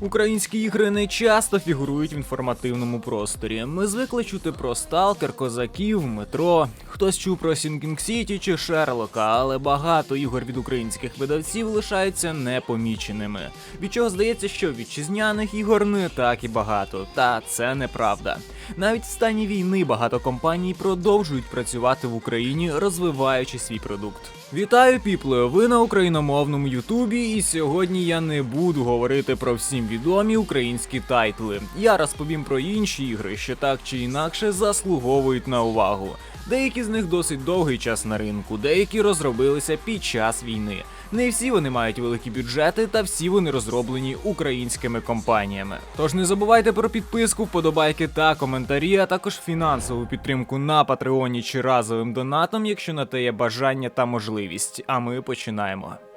Українські ігри не часто фігурують в інформативному просторі. Ми звикли чути про сталкер, козаків, метро. Хтось чув про Сінгінг Сіті чи Шерлока, але багато ігор від українських видавців лишаються непоміченими. Від чого здається, що вітчизняних ігор не так і багато. Та це неправда. Навіть в стані війни багато компаній продовжують працювати в Україні, розвиваючи свій продукт. Вітаю, піпле! Ви на україномовному Ютубі, і сьогодні я не буду говорити про всім відомі українські тайтли. Я розповім про інші ігри, що так чи інакше заслуговують на увагу. Деякі з них досить довгий час на ринку, деякі розробилися під час війни. Не всі вони мають великі бюджети, та всі вони розроблені українськими компаніями. Тож не забувайте про підписку, вподобайки та коментарі, а також фінансову підтримку на Патреоні чи разовим донатом, якщо на те є бажання та можливість. А ми починаємо.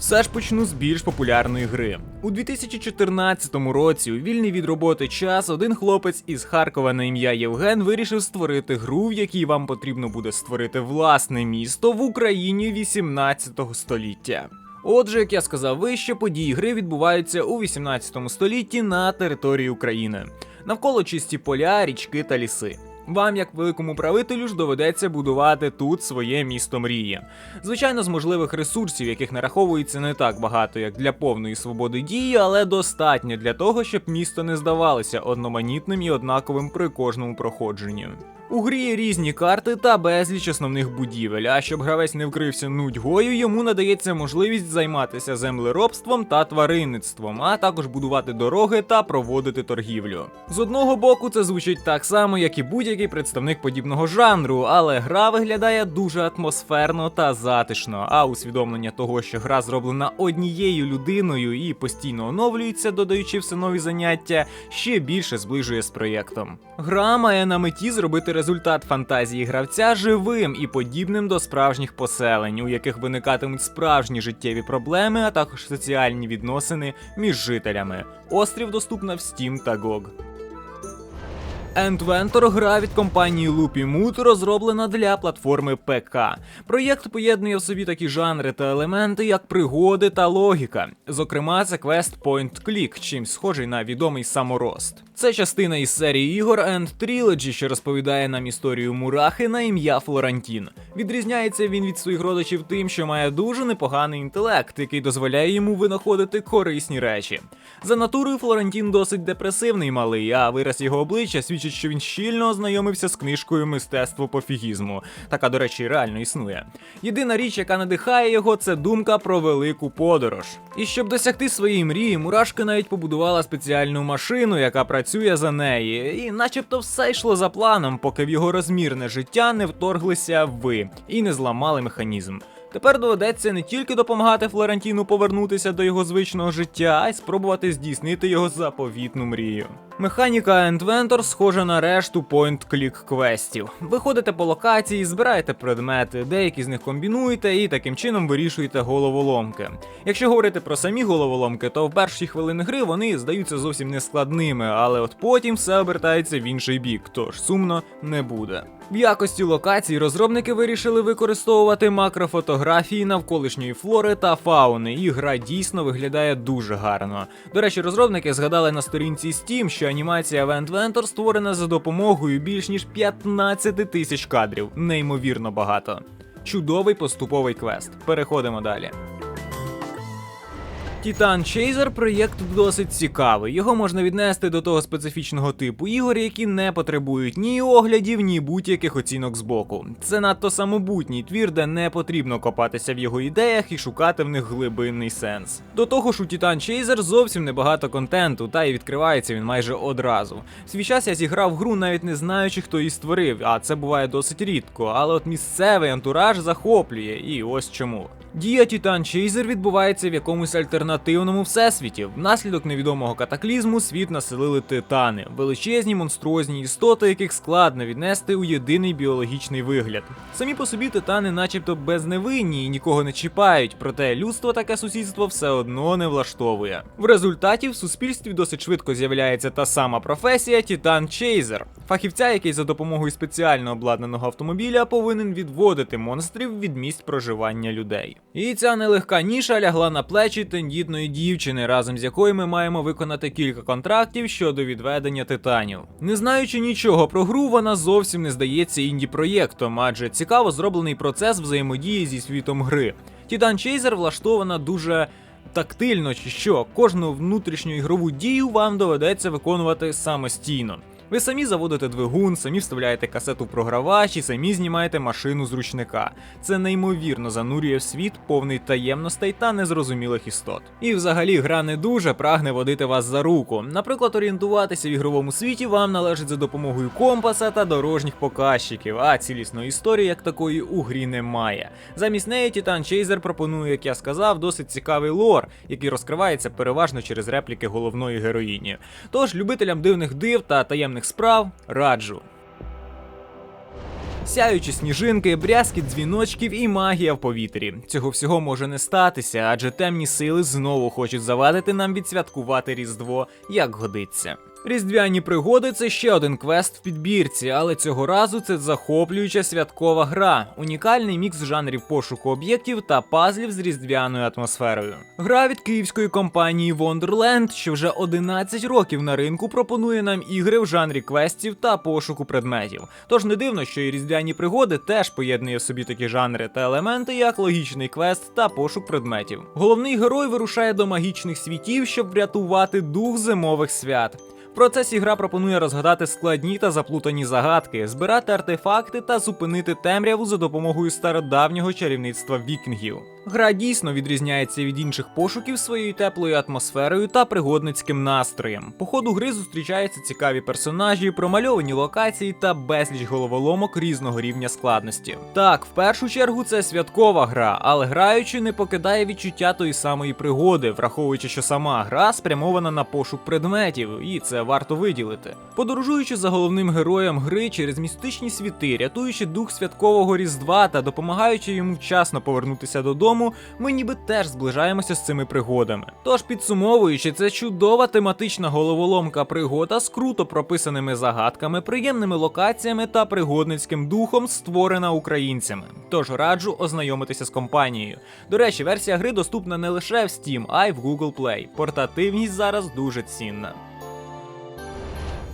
Все ж почну з більш популярної гри. У 2014 році, у вільний від роботи час, один хлопець із Харкова на ім'я Євген вирішив створити гру, в якій вам потрібно буде створити власне місто в Україні 18 століття. Отже, як я сказав вище, події гри відбуваються у 18 столітті на території України. Навколо чисті поля, річки та ліси. Вам, як великому правителю, ж доведеться будувати тут своє місто мрії. Звичайно, з можливих ресурсів, яких нараховується не так багато, як для повної свободи дії, але достатньо для того, щоб місто не здавалося одноманітним і однаковим при кожному проходженні. У грі є різні карти та безліч основних будівель. А щоб гравець не вкрився нудьгою, йому надається можливість займатися землеробством та тваринництвом, а також будувати дороги та проводити торгівлю. З одного боку, це звучить так само, як і будь-який представник подібного жанру, але гра виглядає дуже атмосферно та затишно. А усвідомлення того, що гра зроблена однією людиною і постійно оновлюється, додаючи все нові заняття, ще більше зближує з проєктом. Гра має на меті зробити результат фантазії гравця живим і подібним до справжніх поселень, у яких виникатимуть справжні життєві проблеми, а також соціальні відносини між жителями. Острів доступна в Steam та GOG. Endventor – гра від компанії Loopy Mood, розроблена для платформи ПК. Проєкт поєднує в собі такі жанри та елементи, як пригоди та логіка. Зокрема, це квест Point Click, чимсь схожий на відомий саморост. Це частина із серії ігор End Trilogy, що розповідає нам історію мурахи на ім'я Флорантін. Відрізняється він від своїх родичів тим, що має дуже непоганий інтелект, який дозволяє йому винаходити корисні речі. За натурою Флорентін досить депресивний малий, а вираз його обличчя свідчить, що він щільно ознайомився з книжкою Мистецтво пофігізму. Така, до речі, реально існує. Єдина річ, яка надихає його, це думка про велику подорож. І щоб досягти своєї мрії, мурашка навіть побудувала спеціальну машину, яка працює за неї, і начебто все йшло за планом, поки в його розмірне життя не вторглися ви і не зламали механізм. Тепер доведеться не тільки допомагати Флорентіну повернутися до його звичного життя, а й спробувати здійснити його заповітну мрію. Механіка Endventor схожа на решту point-click квестів. Ви ходите по локації, збираєте предмети, деякі з них комбінуєте і таким чином вирішуєте головоломки. Якщо говорити про самі головоломки, то в перші хвилини гри вони здаються зовсім нескладними, але от потім все обертається в інший бік, тож сумно не буде. В якості локацій розробники вирішили використовувати макрофотографії навколишньої флори та фауни, і гра дійсно виглядає дуже гарно. До речі, розробники згадали на сторінці Steam, що анімація Event Ventor створена за допомогою більш ніж 15 тисяч кадрів. Неймовірно багато. Чудовий поступовий квест. Переходимо далі. Titan Chaser проєкт досить цікавий. Його можна віднести до того специфічного типу ігор, які не потребують ні оглядів, ні будь-яких оцінок збоку. Це надто самобутній твір, де не потрібно копатися в його ідеях і шукати в них глибинний сенс. До того ж, у Titan Chaser зовсім небагато контенту, та й відкривається він майже одразу. Свій час я зіграв гру, навіть не знаючи, хто її створив, а це буває досить рідко. Але от місцевий антураж захоплює, і ось чому. Дія Titan Chaser відбувається в якомусь альтернативному всесвіті. Внаслідок невідомого катаклізму світ населили титани, величезні монструозні істоти, яких складно віднести у єдиний біологічний вигляд. Самі по собі титани, начебто, безневинні і нікого не чіпають, проте людство таке сусідство все одно не влаштовує. В результаті в суспільстві досить швидко з'являється та сама професія Titan Chaser. Фахівця, який за допомогою спеціально обладнаного автомобіля повинен відводити монстрів від місць проживання людей. І ця нелегка ніша лягла на плечі тендітної дівчини, разом з якою ми маємо виконати кілька контрактів щодо відведення титанів. Не знаючи нічого про гру, вона зовсім не здається інді-проєктом, адже цікаво зроблений процес взаємодії зі світом гри. Titan Chaser влаштована дуже тактильно, чи що кожну внутрішню ігрову дію вам доведеться виконувати самостійно. Ви самі заводите двигун, самі вставляєте касету в програвач і самі знімаєте машину з ручника. Це неймовірно занурює в світ повний таємностей та незрозумілих істот. І взагалі гра не дуже прагне водити вас за руку. Наприклад, орієнтуватися в ігровому світі вам належить за допомогою компаса та дорожніх показчиків, а цілісної історії як такої у грі немає. Замість неї Titan Chaser пропонує, як я сказав, досить цікавий лор, який розкривається переважно через репліки головної героїні. Тож любителям дивних див та таємних справ раджу. Сяючі сніжинки, брязки дзвіночків і магія в повітрі. Цього всього може не статися, адже темні сили знову хочуть завадити нам відсвяткувати Різдво, як годиться. Різдвяні пригоди це ще один квест в підбірці, але цього разу це захоплююча святкова гра, унікальний мікс жанрів пошуку об'єктів та пазлів з різдвяною атмосферою. Гра від київської компанії Wonderland, що вже 11 років на ринку пропонує нам ігри в жанрі квестів та пошуку предметів. Тож не дивно, що і різдвяні пригоди теж поєднує в собі такі жанри та елементи, як логічний квест та пошук предметів. Головний герой вирушає до магічних світів, щоб врятувати дух зимових свят. Процесі гра пропонує розгадати складні та заплутані загадки, збирати артефакти та зупинити темряву за допомогою стародавнього чарівництва вікінгів. Гра дійсно відрізняється від інших пошуків своєю теплою атмосферою та пригодницьким настроєм. По ходу гри зустрічаються цікаві персонажі, промальовані локації та безліч головоломок різного рівня складності. Так, в першу чергу це святкова гра, але граючи не покидає відчуття тої самої пригоди, враховуючи, що сама гра спрямована на пошук предметів, і це варто виділити. Подорожуючи за головним героєм гри через містичні світи, рятуючи дух святкового різдва та допомагаючи йому вчасно повернутися додому, ми ніби теж зближаємося з цими пригодами. Тож підсумовуючи, це чудова тематична головоломка пригода з круто прописаними загадками, приємними локаціями та пригодницьким духом, створена українцями. Тож раджу ознайомитися з компанією. До речі, версія гри доступна не лише в Steam, а й в Google Play. Портативність зараз дуже цінна.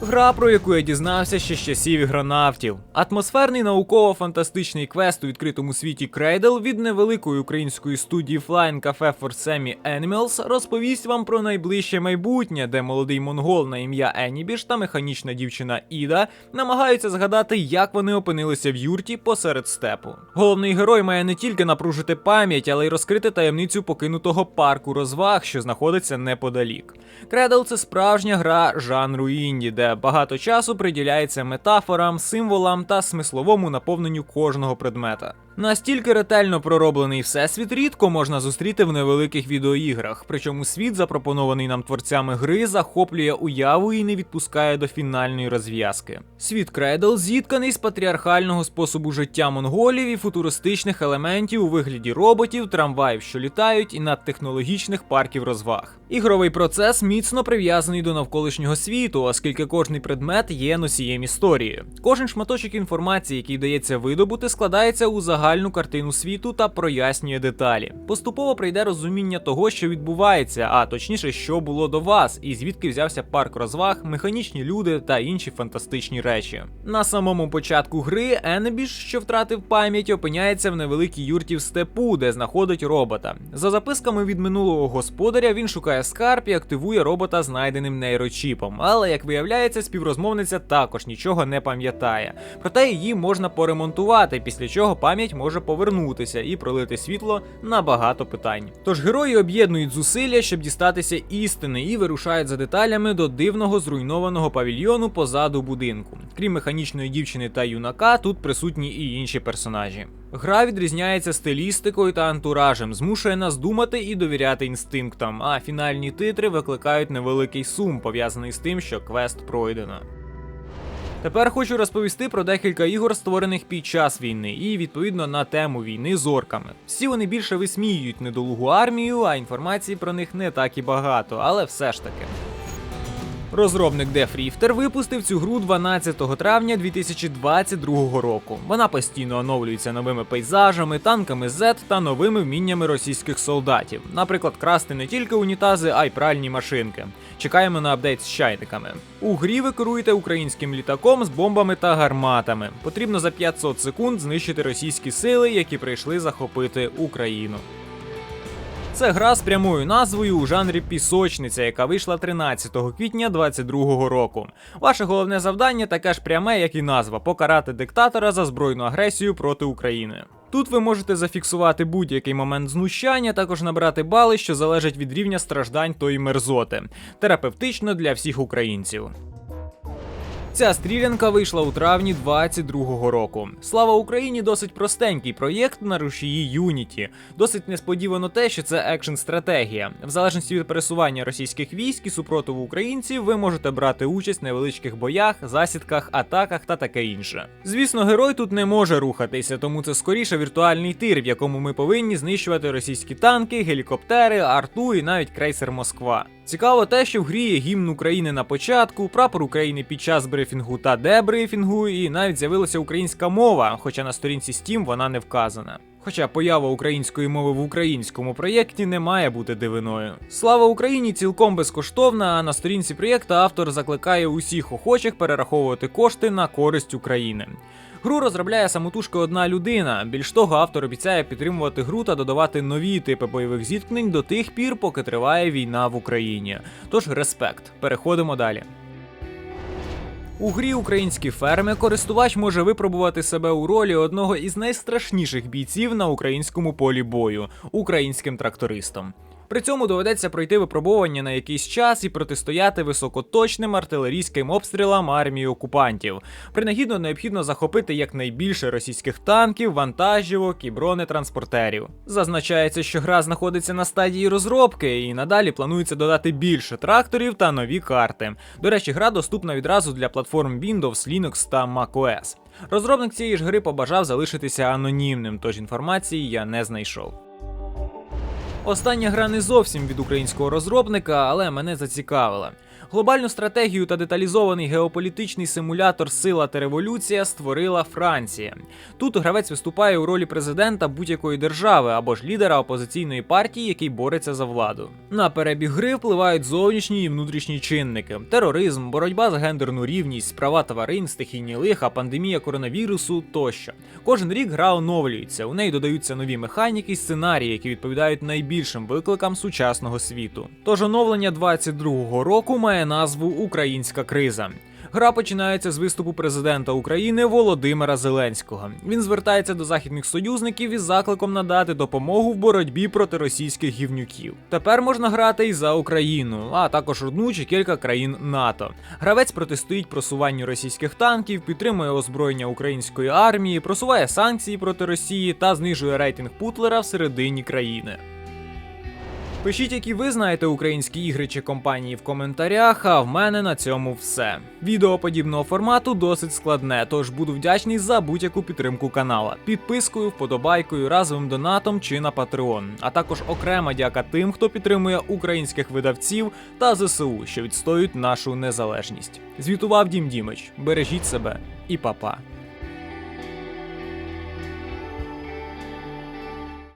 Гра, про яку я дізнався ще з часів ігронавтів. Атмосферний науково-фантастичний квест у відкритому світі Cradle від невеликої української студії Flying Cafe for Semi Animals розповість вам про найближче майбутнє, де молодий монгол на ім'я Енібіш та механічна дівчина Іда намагаються згадати, як вони опинилися в юрті посеред степу. Головний герой має не тільки напружити пам'ять, але й розкрити таємницю покинутого парку розваг, що знаходиться неподалік. Cradle – це справжня гра жанру інді, де багато часу приділяється метафорам, символам та смисловому наповненню кожного предмета. Настільки ретельно пророблений всесвіт рідко можна зустріти в невеликих відеоіграх, причому світ, запропонований нам творцями гри, захоплює уяву і не відпускає до фінальної розв'язки. Світ Кредл зітканий з патріархального способу життя монголів і футуристичних елементів у вигляді роботів, трамваїв, що літають, і надтехнологічних парків розваг. Ігровий процес міцно прив'язаний до навколишнього світу, оскільки кожний предмет є носієм історії. Кожен шматочок інформації, який вдається видобути, складається у загальну картину світу та прояснює деталі. Поступово прийде розуміння того, що відбувається, а точніше, що було до вас, і звідки взявся парк розваг, механічні люди та інші фантастичні речі. На самому початку гри Енебіш, що втратив пам'ять, опиняється в невеликій юрті в степу, де знаходить робота. За записками від минулого господаря він шукає скарб і активує робота знайденим нейрочіпом. Але як виявляється, співрозмовниця також нічого не пам'ятає. Проте її можна поремонтувати, після чого пам'ять може повернутися і пролити світло на багато питань. Тож герої об'єднують зусилля, щоб дістатися істини, і вирушають за деталями до дивного зруйнованого павільйону позаду будинку. Крім механічної дівчини та юнака, тут присутні і інші персонажі. Гра відрізняється стилістикою та антуражем, змушує нас думати і довіряти інстинктам, а фінальні титри викликають невеликий сум, пов'язаний з тим, що квест пройдено. Тепер хочу розповісти про декілька ігор, створених під час війни, і відповідно на тему війни з орками. Всі вони більше висміюють недолугу армію, а інформації про них не так і багато, але все ж таки. Розробник Def Rifter випустив цю гру 12 травня 2022 року. Вона постійно оновлюється новими пейзажами, танками Z та новими вміннями російських солдатів. Наприклад, красти не тільки унітази, а й пральні машинки. Чекаємо на апдейт з чайниками. У грі ви керуєте українським літаком з бомбами та гарматами. Потрібно за 500 секунд знищити російські сили, які прийшли захопити Україну. Це гра з прямою назвою у жанрі пісочниця, яка вийшла 13 квітня 2022 року. Ваше головне завдання таке ж пряме, як і назва покарати диктатора за збройну агресію проти України. Тут ви можете зафіксувати будь-який момент знущання, також набрати бали, що залежать від рівня страждань тої мерзоти, терапевтично для всіх українців. Ця стрілянка вийшла у травні 22-го року. Слава Україні досить простенький проєкт на рушії Unity. Досить несподівано те, що це екшн стратегія. В залежності від пересування російських військ і супротиву українців, ви можете брати участь в невеличких боях, засідках, атаках та таке інше. Звісно, герой тут не може рухатися, тому це скоріше віртуальний тир, в якому ми повинні знищувати російські танки, гелікоптери, арту і навіть крейсер Москва. Цікаво те, що в грі є гімн України на початку, прапор України під час брифінгу та дебрифінгу, і навіть з'явилася українська мова, хоча на сторінці Steam вона не вказана. Хоча поява української мови в українському проєкті не має бути дивиною. Слава Україні цілком безкоштовна, а на сторінці проєкту автор закликає усіх охочих перераховувати кошти на користь України. Гру розробляє самотужки одна людина. Більш того, автор обіцяє підтримувати гру та додавати нові типи бойових зіткнень до тих пір, поки триває війна в Україні. Тож респект. Переходимо далі. У грі українські ферми користувач може випробувати себе у ролі одного із найстрашніших бійців на українському полі бою українським трактористом. При цьому доведеться пройти випробування на якийсь час і протистояти високоточним артилерійським обстрілам армії окупантів. Принагідно необхідно захопити якнайбільше російських танків, вантажівок і бронетранспортерів. Зазначається, що гра знаходиться на стадії розробки, і надалі планується додати більше тракторів та нові карти. До речі, гра доступна відразу для платформ Windows, Linux та macOS. Розробник цієї ж гри побажав залишитися анонімним, тож інформації я не знайшов. Остання гра не зовсім від українського розробника, але мене зацікавила. Глобальну стратегію та деталізований геополітичний симулятор Сила та революція створила Франція. Тут гравець виступає у ролі президента будь-якої держави або ж лідера опозиційної партії, який бореться за владу. На перебіг гри впливають зовнішні і внутрішні чинники: тероризм, боротьба за гендерну рівність, права тварин, стихійні лиха, пандемія коронавірусу тощо. Кожен рік гра оновлюється. У неї додаються нові механіки й сценарії, які відповідають найбільшим викликам сучасного світу. Тож оновлення 22-го року має назву Українська криза. Гра починається з виступу президента України Володимира Зеленського. Він звертається до західних союзників із закликом надати допомогу в боротьбі проти російських гівнюків. Тепер можна грати і за Україну, а також одну чи кілька країн НАТО. Гравець протистоїть просуванню російських танків, підтримує озброєння української армії, просуває санкції проти Росії та знижує рейтинг Путлера всередині країни. Пишіть, які ви знаєте українські ігри чи компанії в коментарях, а в мене на цьому все. Відео подібного формату досить складне, тож буду вдячний за будь-яку підтримку канала, підпискою, вподобайкою, разовим донатом чи на Patreon. А також окрема дяка тим, хто підтримує українських видавців та ЗСУ, що відстоюють нашу незалежність. Звітував Дім Дімич. Бережіть себе і па-па.